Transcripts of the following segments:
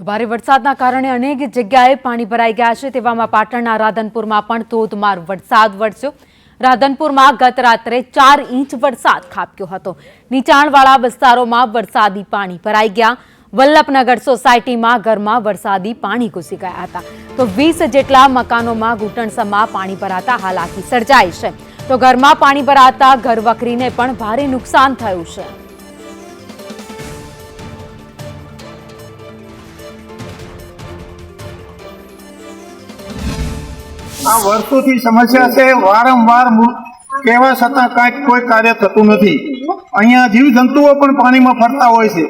તો ભારે વરસાદના કારણે અનેક જગ્યાએ પાણી ભરાઈ ગયા છે. તેવામાં પાટણના રાધનપુરમાં પણ ધોધમાર વરસાદ વરસ્યો. રાધનપુરમાં ગત રાત્રે ચાર ઇંચ વરસાદ ખાબક્યો હતો. નીચાણવાળા વિસ્તારોમાં વરસાદી પાણી ભરાઈ ગયા. વલ્લભનગર સોસાયટીમાં ઘરમાં વરસાદી પાણી ઘૂસી ગયા હતા. તો વીસ જેટલા મકાનોમાં ઘૂંટણસમાં પાણી ભરાતા હાલાકી સર્જાઈ છે. તો ઘરમાં પાણી ભરાતા ઘરવખરીને પણ ભારે નુકસાન થયું છે. આ વર્ષોથી સમસ્યા છે, વારંવાર કહેવા છતાં કાંઈક કોઈ કાર્ય થતું નથી. અહીંયા જીવજંતુઓ પણ પાણીમાં ફરતા હોય છે.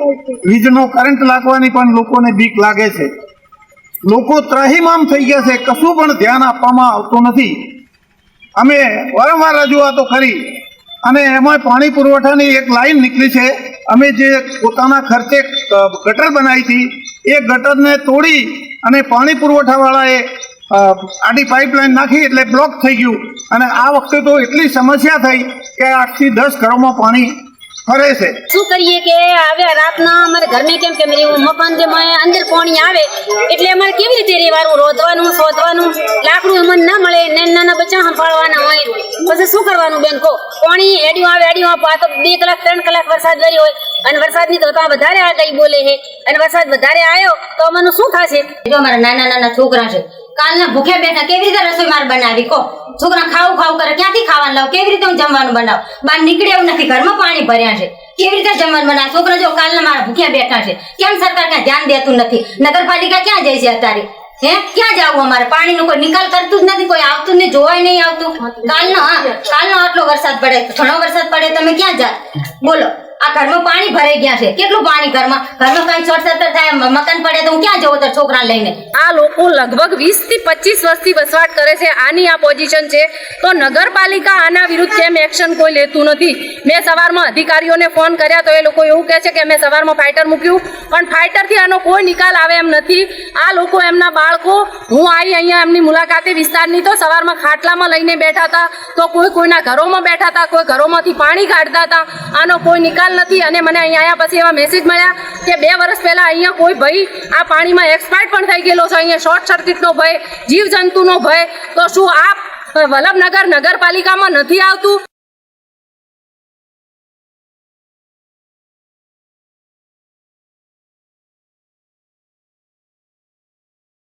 વીજનો કરંટ લાગવાની પણ લોકોને બીક લાગે છે. લોકો ત્રાહીમામ થઈ ગયા છે, કશું પણ ધ્યાન આપવામાં આવતું નથી. અમે વારંવાર રજૂઆતો કરી, અને એમાં પાણી પુરવઠાની એક લાઈન નીકળી છે. અમે જે પોતાના ખર્ચે ગટર બનાવી હતી, એ ગટરને તોડી અને પાણી પુરવઠાવાળાએ આડી પાઇપલાઇન નાખી એટલે બ્લોક થઈ ગયું. અને આ વખતે તો એટલી સમસ્યા થઈ કે આઠથી દસ ઘરોમાં પાણી ફરે છે. શું કરીએ કે હવે રાતના અમારે ઘરમે કેમ કે મેરી મકાન જે માં અંદર પાણી આવે એટલે અમારે કેવી રીતે રહેવાનું? રોધવાનું શોધવાનું? લાકડું અમને ના મળે નાના નાના બચ્ચા સંભાળવાના હોય. પછી શું કરવાનું બેન કહો? પાણી એડિયું આવે એડિયું આવે આ તો બે કલાક ત્રણ કલાક વરસાદ વરી હોય. અને વરસાદની તો વધારે આ વધારે આગાહી બોલે છે? અને વરસાદ વધારે આવ્યો તો અમારું શું થશે? જો અમારા નાના નાના છોકરા છે કાલના ભૂખે બેઠા કેવી રીતે રસોઈ માર બનાવી? કો છોકરા ખાવું ખાવું કરે. ક્યાંથી ખાવાનું લાવ? કેવી રીતે હું જમવાનું બનાવ? બહાર નીકળે એવું નથી. ઘરમાં પાણી ભર્યા છે. કેવી રીતે જમવાનું બનાવ? છોકરા જો કાલના મારા ભૂખ્યા બેઠા છે. કેમ સરકાર ક્યાં ધ્યાન દેતું નથી? નગરપાલિકા ક્યાં જાય છે અત્યારે? હે? ક્યાં જવું અમારે? પાણી નું કોઈ નિકાલ કરતું જ નથી. કોઈ આવતું ને જોવાય નહીં આવતું. કાલનો, હા, કાલનો આટલો વરસાદ પડે. ઘણો વરસાદ પડે. તમે ક્યાં જા બોલો. આ ઘરમાં પાણી ભરાઈ ગયા છે. કેટલું પાણી ઘરમાં? ઘરમાં કઈ શોર્ટ સર્કટ થાય મકાન પડે તો હું ક્યાં જવું તાર છોકરા લઈને? આ લોકો લગભગ વીસથી પચીસ વર્ષથી વસવાટ કરે છે. આની આ પોઝિશન છે. તો નગરપાલિકા આના વિરુદ્ધ કેમ એક્શન કોઈ લેતું નથી? મેં સવારમાં અધિકારીઓને ફોન કર્યા તો એ લોકો એવું કહે છે કે અમે સવારમાં ફાઇટર મૂક્યું. પણ ફાઇટરથી આનો કોઈ નિકાલ આવે એમ નથી. આ લોકો એમના બાળકો, હું આવી અહીંયા એમની મુલાકાતે વિસ્તારની તો સવારમાં ખાટલામાં લઈને બેઠા હતા. તો કોઈ કોઈના ઘરોમાં બેઠા હતા કોઈ ઘરોમાંથી પાણી કાઢતા હતા આનો કોઈ નિકાલ નથી. અને મને અહીંયા આવ્યા પછી એવા મેસેજ મળ્યા કે બે વર્ષ પહેલાં અહીંયા કોઈ ભાઈ આ પાણીમાં એક્સપાયર્ડ પણ થઈ ગયેલો છે. અહીંયા શોર્ટ સર્કિટનો ભય, જીવજંતુનો ભય. તો શું આ વલ્લભનગર નગરપાલિકામાં નથી આવતું?